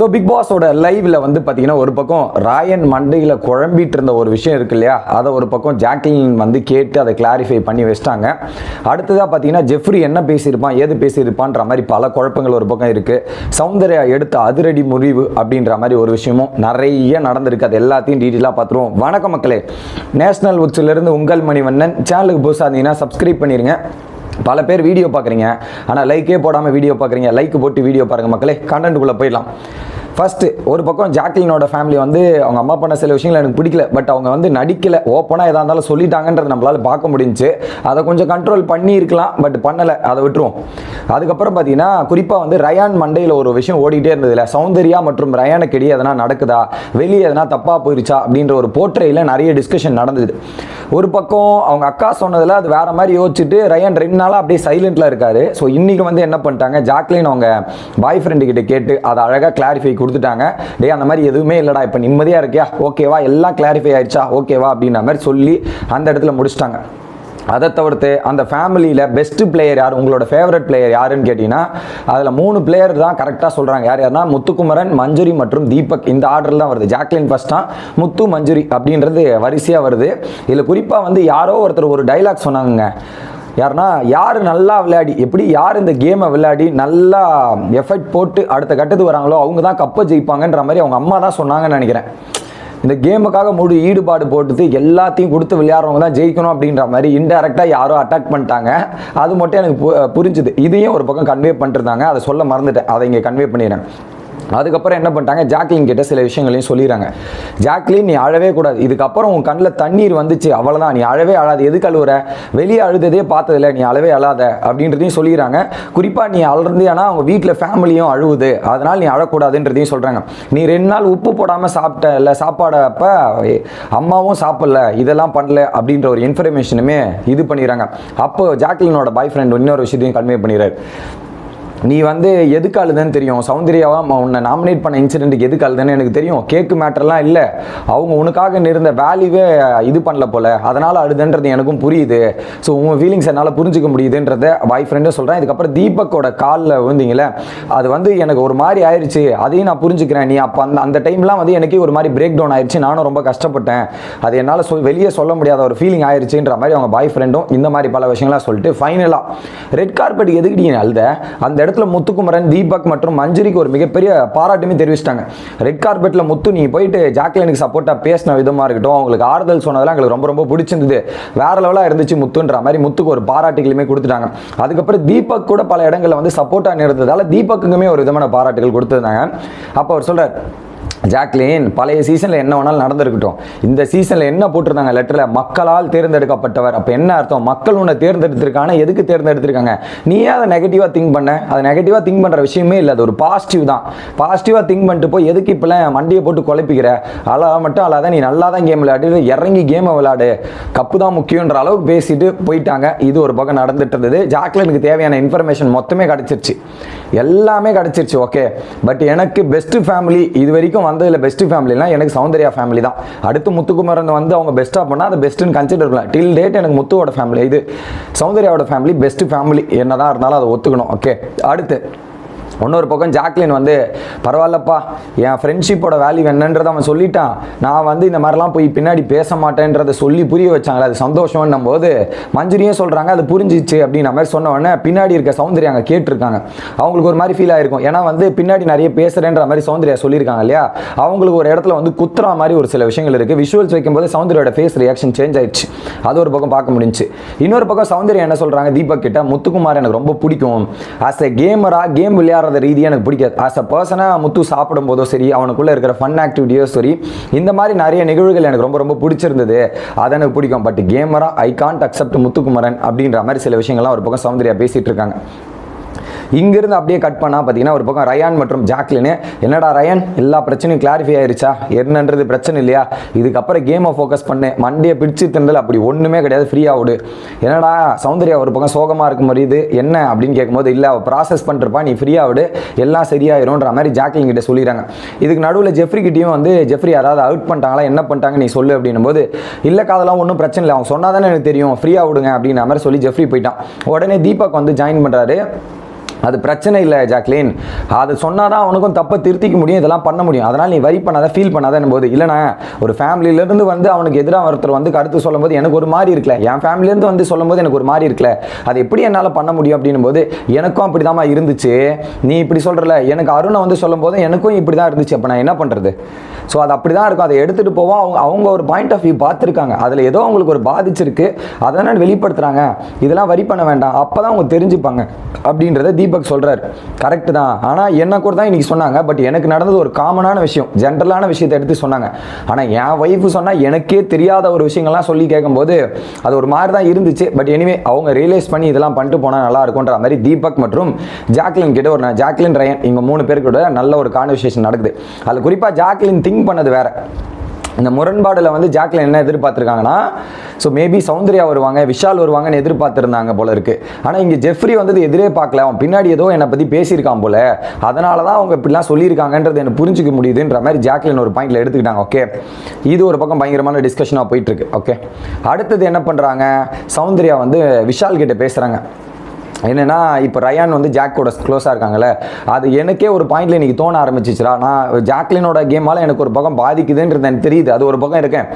So big பாஸோட லைவ்ல வந்து பார்த்தீங்கன்னா ஒரு பக்கம் ராயன் மண்டையில் குழம்பிட்டு இருந்த ஒரு விஷயம் இருக்கு இல்லையா? அதை ஒரு பக்கம் ஜாக்லின் வந்து கேட்டு அதை கிளாரிஃபை பண்ணி வச்சிட்டாங்க. அடுத்ததாக பார்த்தீங்கன்னா ஜெஃப்ரி என்ன பேசியிருப்பான் ஏது பேசியிருப்பான்ற மாதிரி பல குழப்பங்கள் ஒரு பக்கம் இருக்கு. சௌந்தர்யா எடுத்த அதிரடி முறிவு அப்படின்ற மாதிரி ஒரு விஷயமும் நிறைய நடந்திருக்கு. அது எல்லாத்தையும் டீட்டெயிலாக பார்த்துருவோம் வணக்கம் மக்களே. நேஷனல் உச்சிலிருந்து உங்கள் மணிவண்ணன். சேனலுக்கு புதுசாக இருந்தீங்கன்னா சப்ஸ்கிரைப் பண்ணிடுங்க பல பேர் வீடியோ பார்க்குறீங்க ஆனால் லைக்கே போடாமல் வீடியோ பார்க்குறீங்க லைக் போட்டு வீடியோ பாருங்கள் மக்களே. கண்டென்ட்டுக்குள்ளே போயிடலாம். ஃபஸ்ட்டு ஒரு பக்கம் ஜாக்லினோட ஃபேமிலி வந்து அவங்க அம்மா பண்ண சில விஷயங்கள் எனக்கு பிடிக்கல பட் அவங்க வந்து நடிக்கல ஓப்பனாக எதாக இருந்தாலும் சொல்லிட்டாங்கன்றது நம்மளால் பார்க்க முடிஞ்சுச்சு அதை கொஞ்சம் கண்ட்ரோல் பண்ணியிருக்கலாம் பட் பண்ணலை அதை விட்டுருவோம். அதுக்கப்புறம் பார்த்தீங்கன்னா குறிப்பாக வந்து ரயான் மண்டையில் ஒரு விஷயம் ஓடிட்டே இருந்ததில்ல சௌந்தர்யா மற்றும் ரயானுக்கு எதனா நடக்குதா வெளியே எதனா தப்பாக போயிருச்சா அப்படின்ற ஒரு போர்ட்ரையில் நிறைய டிஸ்கஷன் நடந்தது. ஒரு பக்கம் அவங்க அக்கா சொன்னதில் அது வேறு மாதிரி யோசிச்சுட்டு ரயான் ரெண்டு நாளாக அப்படியே சைலண்ட்டில் இருக்காரு. ஸோ இன்றைக்கி வந்து என்ன பண்ணிட்டாங்க ஜாக்லின் அவங்க பாய் ஃப்ரெண்டு கிட்ட கேட்டு அதை அழகாக கிளாரிஃபை கொடுத்துட்டாங்க. டேய் அந்த மாதிரி எதுவுமே இல்லைடா இப்போ நிம்மதியாக இருக்கியா? ஓகேவா எல்லாம் கிளாரிஃபை ஆயிடுச்சா? ஓகேவா அப்படின்ற மாதிரி சொல்லி அந்த இடத்துல முடிச்சிட்டாங்க. அதை தவிர்த்து அந்த ஃபேமிலியில் பெஸ்ட் பிளேயர் யார் உங்களோட ஃபேவரட் பிளேயர் யாருன்னு கேட்டிங்கன்னா அதில் மூணு பிளேயர் தான் கரெக்டாக சொல்கிறாங்க யார் யார்னா முத்துக்குமரன் மஞ்சுரி மற்றும் தீபக். இந்த ஆர்டரில் தான் வருது. ஜாக்லின் ஃபஸ்ட்டாக முத்து மஞ்சுரி அப்படின்றது வரிசையாக வருது. இதில் குறிப்பாக வந்து யாரோ ஒருத்தர் ஒரு டைலாக் சொன்னாங்க யாருன்னா யார் நல்லா விளையாடி எப்படி யார் இந்த கேமை விளையாடி நல்லா எஃபெக்ட் போட்டு அடுத்த கட்டத்துக்கு வராங்களோ அவங்க தான் கப்பை ஜெயிப்பாங்கன்ற மாதிரி அவங்க அம்மா தான் சொன்னாங்கன்னு நினைக்கிறேன். இந்த கேமுக்காக முழு ஈடுபாடு போட்டுட்டு எல்லாத்தையும் கொடுத்து விளையாடுறவங்க தான் ஜெயிக்கணும் அப்படின்ற மாதிரி இன்டெரக்டாக யாரோ அட்டாக் பண்ணிட்டாங்க. அது மட்டும் எனக்கு பு- புரிஞ்சுது. இதையும் ஒரு பக்கம் கன்வே பண்ணிருந்தாங்க. அதை சொல்ல மறந்துட்டேன். அதை இங்கே கன்வே பண்ணிடுறேன். அதுக்கப்புறம் என்ன பண்ணிட்டாங்க? ஜாக்லின் கிட்ட சில விஷயங்களையும் சொல்லிடுறாங்க. ஜாக்லின் நீ அழவே கூடாது. இதுக்கப்புறம் உன் கண்ணில் தண்ணீர் வந்துச்சு. அவ்வளோதான் நீ அழவே அழாது. எதுக்கு அழுவுற? வெளியே அழுததே பார்த்ததில்ல. நீ அழவே அழாத. அப்படின்றதையும் சொல்லிடுறாங்க. குறிப்பாக நீ அழுந்தியானா அவங்க வீட்டில் ஃபேமிலியும் அழுவுது. அதனால் நீ அழக்கூடாதுன்றதையும் சொல்கிறாங்க நீ ரெண்டு நாள் உப்பு போடாமல் சாப்பிட்ட இல்லை சாப்பாடு அம்மாவும் சாப்பிடல. இதெல்லாம் பண்ணல. அப்படின்ற ஒரு இன்ஃபர்மேஷனுமே இது பண்ணிடுறாங்க. அப்போ ஜாக்லினோட பாய் ஃப்ரெண்ட் இன்னொரு விஷயத்தையும் கன்வே பண்ணிடுறாரு. நீ வந்து எதுக்கு அழுதுன்னு தெரியும். சௌந்தர்யாவா? உன்னை நாமினேட் பண்ண இன்சிடென்ட்டுக்கு எதுக்கு அழுதுன்னு எனக்கு தெரியும். கேக்கு மேட்டர்லாம் இல்லை. அவங்க உனக்காக இருந்த வேல்யூவே இது பண்ணல போல. அதனால் அழுதுன்றது எனக்கும் புரியுது. ஸோ உங்கள் ஃபீலிங்ஸ் என்னால் புரிஞ்சுக்க முடியுதுன்றத பாய் ஃப்ரெண்டும் சொல்கிறேன் இதுக்கப்புறம் தீபக்கோட காலில் விழுந்தீங்களே அது வந்து எனக்கு ஒரு மாதிரி ஆயிடுச்சு அதையும் நான் புரிஞ்சுக்கிறேன். நீ அப்போ அந்த அந்த டைம்லாம் வந்து எனக்கே ஒரு மாதிரி பிரேக் டவுன் ஆயிடுச்சு நானும் ரொம்ப கஷ்டப்பட்டேன். அது என்னால் சொல் வெளியே சொல்ல முடியாத ஒரு ஃபீலிங் ஆயிடுச்சுன்ற மாதிரி அவங்க பாய் ஃப்ரெண்டும் இந்த மாதிரி பல விஷயங்கள்லாம் சொல்லிட்டு ஃபைனலாக ரெட் கார்பெட் எதுக்கு நீ அழுத? அந்த இடத்துல முத்துக்குமரன் தீபக் மற்றும் மஞ்சுரிக்கு ஒரு மிகப்பெரிய பாராட்டுமே தெரிவிச்சிட்டாங்க. ரெட் கார்பெட்டில் முத்து நீ போயிட்டு ஜாக்லினுக்கு சப்போர்ட்டாக பேசின விதமாக இருக்கட்டும் அவங்களுக்கு ஆறுதல் சொன்னதெல்லாம் எங்களுக்கு ரொம்ப ரொம்ப பிடிச்சிருந்தது. வேற லெவலாக இருந்துச்சு முத்துன்ற மாதிரி முத்துக்கு ஒரு பாராட்டுகளுமே கொடுத்துட்டாங்க. அதுக்கப்புறம் தீபக் கூட பல இடங்களில் வந்து சப்போர்ட்டாக நிறுத்ததால் தீபக்குமே ஒரு விதமான பாராட்டுகள் கொடுத்துருந்தாங்க. அப்போ அவர் சொல்றார் ஜாக்லின் பழைய சீசனில் என்ன வேணாலும் நடந்திருக்கட்டும். இந்த சீசனில் என்ன போட்டிருந்தாங்க லெட்டரில் மக்களால் தேர்ந்தெடுக்கப்பட்டவர். அப்போ என்ன அர்த்தம்? மக்கள் உன்னை தேர்ந்தெடுத்திருக்கான எதுக்கு தேர்ந்தெடுத்திருக்காங்க? நீ ஏன் அதை நெகட்டிவாக திங்க் பண்ண? அதை நெகட்டிவாக திங்க் பண்ணுற விஷயமே இல்லை. அது ஒரு பாசிட்டிவ் தான். பாசிட்டிவாக திங்க் பண்ணிட்டு போய் எதுக்கு இப்போலாம் மண்டியை போட்டு குழப்பிக்கிற? அழகா மட்டும் அல்லாத நீ நல்லா தான் கேம் விளையாடு இறங்கி கேமை விளையாடு. கப்பு தான் முக்கியன்ற அளவுக்கு பேசிட்டு போயிட்டாங்க. இது ஒரு பக்கம் நடந்துட்டு இருந்தது. ஜாக்லினுக்கு தேவையான இன்ஃபர்மேஷன் மொத்தமே கிடச்சிருச்சு. எல்லாமே கிடச்சிருச்சு ஓகே பட் எனக்கு பெஸ்ட் ஃபேமிலி இது வரைக்கும் வந்ததில் பெஸ்ட் ஃபேமிலினா எனக்கு சௌந்தர்யா ஃபேமிலி தான். அடுத்து முத்துக்குமரன் வந்து அவங்க பெஸ்ட்டாக பண்ணால் அதை பெஸ்ட்டுன்னு கன்சிடர் பண்ணலாம் டில் டேட் எனக்கு முத்துவோட ஃபேமிலி இது சௌந்தர்யாவோட ஃபேமிலி பெஸ்ட் ஃபேமிலி என்னதான் இருந்தாலும் அதை ஒத்துக்கணும் ஓகே அடுத்து இன்னொரு பக்கம் ஜாக்லின் வந்து பரவாயில்லப்பா என் ஃப்ரெண்ட்ஷிப்போட வேல்யூ என்னன்றதை அவன் சொல்லிட்டான். நான் வந்து இந்த மாதிரிலாம் போய் பின்னாடி பேச மாட்டேன்றதை சொல்லி புரிய வச்சாங்களே அது சந்தோஷம்னும் போது மஞ்சுரியும் சொல்கிறாங்க அது புரிஞ்சிச்சு அப்படின்ற மாதிரி சொன்ன உடனே பின்னாடி இருக்க சௌந்தர்யா அங்கே கேட்டிருக்காங்க. அவங்களுக்கு ஒரு மாதிரி ஃபீல் ஆயிருக்கும். ஏன்னா வந்து பின்னாடி நிறைய பேசுகிறேன்ற மாதிரி சௌந்தர்யா சொல்லியிருக்காங்க இல்லையா? அவங்களுக்கு ஒரு இடத்துல வந்து குத்துறா மாதிரி ஒரு சில விஷயங்கள் இருக்குது விஷுவல்ஸ் வைக்கும்போது சௌந்தர்யோட ஃபேஸ் ரியாக்ஷன் சேஞ்ச் ஆயிடுச்சு. அது ஒரு பக்கம் பார்க்க முடிஞ்சு இன்னொரு பக்கம் சௌந்தர்யா என்ன சொல்கிறாங்க தீபக் கிட்ட முத்துக்குமார் எனக்கு ரொம்ப பிடிக்கும். ஆஸ் எ கேமரா கேம் விளையாடுற ரீதியாக எனக்கு பிடிக்காது. ஆஸ் அ பர்சனாக முத்து சாப்பிடும் போதோ சரி அவனுக்குள்ளே இருக்கிற ஃபன் ஆக்டிவிட்டியோ சரி இந்த மாதிரி நிறைய நிகழ்வுகள் எனக்கு ரொம்ப ரொம்ப பிடிச்சிருந்தது. அது எனக்கு பிடிக்கும். But camera I can't accept Muthukumaran அப்படின்ற மாதிரி சில விஷயங்கள்லாம் ஒரு பக்கம் சௌந்தர்யா பேசிகிட்டு இருக்காங்க. இங்கிருந்து அப்படியே கட் பண்ணால் பார்த்தீங்கன்னா ஒரு பக்கம் ரயான் மற்றும் ஜாக்லினு என்னடா ரயான் எல்லா பிரச்சனையும் கிளாரிஃபை ஆயிருச்சா? என்னன்றது பிரச்சனை இல்லையா? இதுக்கப்புறம் கேமை ஃபோக்கஸ் பண்ணு. மண்டையை பிடிச்சு திண்டல் அப்படி ஒன்றுமே கிடையாது. ஃப்ரீயாக விடு என்னடா சௌந்தர்யா ஒரு பக்கம் சோகமாக இருக்கும் மாதிரி இது. என்ன அப்படின்னு கேட்கும்போது இல்லை அவள் ப்ராசஸ் பண்ணிருப்பா. நீ ஃப்ரீயாக விடு எல்லாம் சரியாயிரும்ன்ற மாதிரி ஜாக்லின் கிட்ட சொல்லிடுறாங்க. இதுக்கு நடுவில் ஜெஃப்ரி கிட்டேயும் வந்து ஜெஃப்ரி யாராவது அவுட் பண்ணிட்டாங்களா? என்ன பண்ணிட்டாங்க? நீ சொல்லு. அப்படின்னும் போது இல்லை காதெல்லாம் ஒன்றும் பிரச்சனை இல்லை. அவன் சொன்னால் தானே எனக்கு தெரியும். ஃப்ரீயாக விடுங்க அப்படின்ற மாதிரி சொல்லி ஜெஃப்ரி போயிட்டான். உடனே தீபக் வந்து ஜாயின் பண்ணுறாரு அது பிரச்சனை இல்லை ஜாக்லின். அது சொன்னாதான் அவனுக்கும் தப்பை திருத்திக்க முடியும் இதெல்லாம் பண்ண முடியும். அதனால் நீ வரி பண்ணாத ஃபீல் பண்ணாத போது இல்லைண்ணா ஒரு ஃபேமிலியிலேருந்து வந்து அவனுக்கு எதிராக ஒருத்தர் வந்து கருத்து சொல்லும்போது எனக்கு ஒரு மாதிரி இருக்கல. என் ஃபேமிலியிலேருந்து வந்து சொல்லும்போது எனக்கு ஒரு மாதிரி இருக்கல. அது எப்படி என்னால் பண்ண முடியும் அப்படின்னும் போது எனக்கும் அப்படி இருந்துச்சு. நீ இப்படி சொல்கிறல எனக்கு அருணை வந்து சொல்லும்போது எனக்கும் இப்படி தான் இருந்துச்சு. அப்போ நான் என்ன பண்ணுறது ஸோ அது அப்படி தான் இருக்கும். அதை எடுத்துகிட்டு போவோம் அவங்க அவங்க ஒரு பாயிண்ட் ஆஃப் வியூ பார்த்துருக்காங்க. அதில் ஏதோ அவங்களுக்கு ஒரு பாதிச்சிருக்கு. அதனால் வெளிப்படுத்துகிறாங்க இதெல்லாம் வரி பண்ண வேண்டாம். அப்போ தான் அவங்க தெரிஞ்சுப்பாங்க. அப்படின்றத தீபக் சொல்கிறார் கரெக்டு தான். ஆனால் என்ன கூட தான் இன்றைக்கி சொன்னாங்க. பட் எனக்கு நடந்தது ஒரு காமனான விஷயம். ஜென்ரலான விஷயத்தை எடுத்து சொன்னாங்க. ஆனால் என் ஒய்ஃபு சொன்னால் எனக்கே தெரியாத ஒரு விஷயங்கள்லாம் சொல்லி கேட்கும்போது அது ஒரு மாதிரி தான் இருந்துச்சு. பட் எனிவே அவங்க ரியலைஸ் பண்ணி இதெல்லாம் பண்ணிட்டு போனால் நல்லா இருக்கும்ன்ற மாதிரி தீபக் மற்றும் ஜாக்லின் கிட்ட ஒரு ஜாக்லின் ரயன் இவங்க மூணு பேர் கூட நல்ல ஒரு கான்வர்சேஷன் நடக்குது. அதில் குறிப்பாக ஜாக்லின் திங்க் பண்ணது வேற. இந்த முரண்பாடில் வந்து ஜாக்லின் என்ன எதிர்பார்த்துருக்காங்கன்னா ஸோ மேபி சௌந்தர்யா வருவாங்க விஷால் வருவாங்கன்னு எதிர்பார்த்துருந்தாங்க போல இருக்கு. ஆனால் இங்கே ஜெஃப்ரி வந்தது எதிரே பார்க்கல. அவன் பின்னாடி ஏதோ என்னை பற்றி பேசியிருக்கான் போல. அதனால தான் அவங்க இப்படிலாம் சொல்லியிருக்காங்கன்றது எனக்கு புரிஞ்சுக்க முடியுதுன்ற மாதிரி ஜாக்லின் ஒரு பாயிண்டில் எடுத்துக்கிட்டாங்க. ஓகே இது ஒரு பக்கம் பயங்கரமான டிஸ்கஷனாக போயிட்டுருக்கு. ஓகே அடுத்தது என்ன பண்ணுறாங்க சௌந்தர்யா வந்து விஷால் கிட்ட பேசுகிறாங்க என்னென்னா இப்போ ரயான் வந்து ஜாக்கோட க்ளோஸாக இருக்காங்கல்ல அது எனக்கே ஒரு பாயிண்டில் இன்றைக்கி தோண ஆரம்பிச்சிச்சுரா நான் ஜாக்லினோட கேமால் எனக்கு ஒரு பக்கம் பாதிக்குதுன்றது எனக்கு தெரியுது. அது ஒரு பக்கம் இருக்கேன்.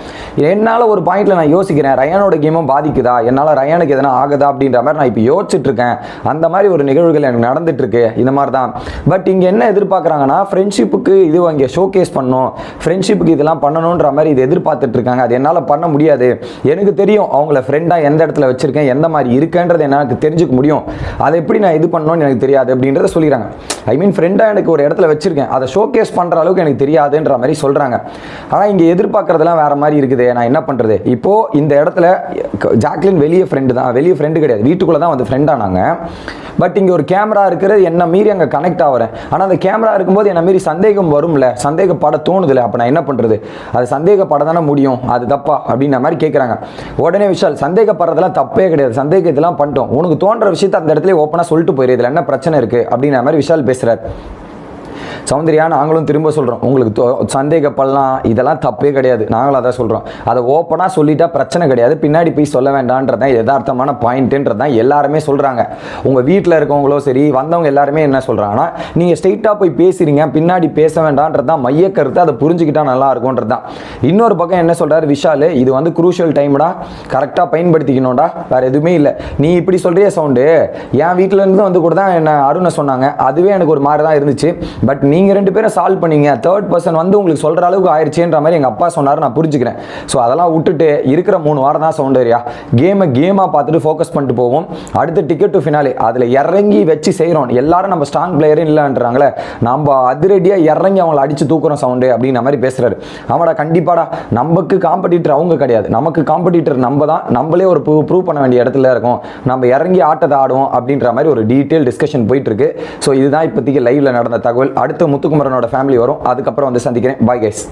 என்னால் ஒரு பாயிண்ட்டில் நான் யோசிக்கிறேன் ரயானோட கேமும் பாதிக்குதா? என்னால் ரயானுக்கு எதனா ஆகுதா? அப்படின்ற மாதிரி நான் இப்போ யோசிச்சுட்ருக்கேன். அந்த மாதிரி ஒரு நிகழ்வுகள் எனக்கு நடந்துகிட்ருக்கு இந்த மாதிரி தான் பட் இங்கே என்ன எதிர்பார்க்குறாங்கன்னா ஃப்ரெண்ட்ஷிப்புக்கு இது இங்கே ஷோகேஸ் பண்ணணும் ஃப்ரெண்ட்ஷிப்புக்கு இதெல்லாம் பண்ணணுன்ற மாதிரி இது எதிர்பார்த்துட்ருக்காங்க. அது என்னால் பண்ண முடியாது. எனக்கு தெரியும் அவங்கள ஃப்ரெண்டாக எந்த இடத்துல வச்சுருக்கேன் எந்த மாதிரி இருக்கேன்றது எனக்கு தெரிஞ்சுக்க முடியும். அதை எப்படி நான் இது பண்ணணும்னு எனக்கு தெரியாது அப்படின்றத சொல்லிடுறாங்க. ஐ மீன் ஃப்ரெண்டாக எனக்கு ஒரு இடத்துல வச்சுருக்கேன். அதை ஷோகேஸ் பண்ணுற அளவுக்கு எனக்கு தெரியாதுன்ற மாதிரி சொல்கிறாங்க ஆனால் இங்கே எதிர்பார்க்குறதெல்லாம் வேறு மாதிரி இருக்குது நான் என்ன பண்ணுறது இப்போது இந்த இடத்துல ஜாக்லின் வெளியே ஃப்ரெண்டு தான் வெளியே ஃப்ரெண்டு கிடையாது. வீட்டுக்குள்ளே தான் வந்து ஃப்ரெண்டானாங்க பட் இங்கே ஒரு கேமரா இருக்கிறது என்ன மீறி அங்கே கனெக்ட் ஆகிறேன் ஆனால் அந்த கேமரா இருக்கும்போது என்ன மீறி சந்தேகம் வரும்ல? சந்தேகப்பட தோணுதுல அப்போ நான் என்ன பண்ணுறது அது சந்தேகப்பட தானே முடியும். அது தப்பா? அப்படின்ற மாதிரி கேட்குறாங்க உடனே விஷால் சந்தேகப்படுறதெல்லாம் தப்பே கிடையாது. சந்தேகத்தெல்லாம் பண்ணிட்டோம். உனக்கு தோன்ற விஷயத்தை அந்த இடத்துல ஓப்பனாக சொல்லிட்டு போயிரு. இதில் என்ன பிரச்சனை இருக்குது அப்படின்ற மாதிரி விஷால் பேசுகிறார் சௌந்தர்யா நாங்களும் திரும்ப சொல்கிறோம் உங்களுக்கு சந்தேகப்படலாம். இதெல்லாம் தப்பே கிடையாது. நாங்களும் அதான் சொல்கிறோம் அதை ஓப்பனாக சொல்லிட்டா பிரச்சனை கிடையாது. பின்னாடி போய் சொல்ல வேண்டான்றதான் யதார்த்தமான பாயிண்ட்டுன்றது தான் எல்லாருமே சொல்கிறாங்க உங்கள் வீட்டில் இருக்கவங்களோ சரி வந்தவங்க எல்லாருமே என்ன சொல்கிறாங்கன்னா நீங்கள் ஸ்ட்ரெயிட்டாக போய் பேசுறீங்க பின்னாடி பேச வேண்டான்றது தான். மைய கருத்து அதை புரிஞ்சுக்கிட்டா நல்லா இருக்கும்ன்றது தான். இன்னொரு பக்கம் என்ன சொல்கிறார் விஷால்? இது வந்து குரூஷியல் டைம்டா கரெக்டாக பயன்படுத்திக்கணும்டா. வேறு எதுவுமே இல்லை. நீ இப்படி சொல்கிறிய சவுண்டு. என் வீட்டில் இருந்து வந்து கூட தான் என்ன அருணை சொன்னாங்க. அதுவே எனக்கு ஒரு மாதிரி தான் இருந்துச்சு. பட் நீங்கள் ரெண்டு பேரும் சால்வ் பண்ணீங்க. தேர்ட் பர்சன் வந்து உங்களுக்கு சொல்கிற அளவுக்கு ஆயிடுச்சுன்ற மாதிரி எங்கள் அப்பா சொன்னார் நான் புரிஞ்சுக்கிறேன். ஸோ அதெல்லாம் விட்டுட்டு இருக்கிற மூணு வாரம் தான் சவுண்ட் ஏரியா கேமை கேமாக பார்த்துட்டு ஃபோக்கஸ் பண்ணிட்டு போவோம். அடுத்து டிக்கெட் டு ஃபினாலே அதில் இறங்கி வச்சு செய்கிறோம் எல்லாரும் நம்ம ஸ்ட்ராங் பிளேயரும் இல்லைன்றாங்களே நம்ம அதிரடியாக இறங்கி அவங்கள அடித்து தூக்குறோம் சவுண்டு அப்படின்ற மாதிரி பேசுகிறாரு ஆமாடா கண்டிப்பாடா. நமக்கு காம்படிட்டர் அவங்க கிடையாது. நமக்கு காம்படிட்டர் நம்ம தான். நம்மளே ஒரு ப்ரூவ் பண்ண வேண்டிய இடத்துல இருக்கும். நம்ம இறங்கி ஆட்டத்தை ஆடுவோம் அப்படின்ற மாதிரி ஒரு டீட்டெயில் டிஸ்கஷன் போயிட்டு இருக்கு. ஸோ இதுதான் இப்போதைக்கு லைவ்ல நடந்த தகவல். அடுத்து முத்துக்குமரனோட ஃபேமிலி வரும். அதுக்கப்புறம் வந்து சந்திக்கிறேன். Bye guys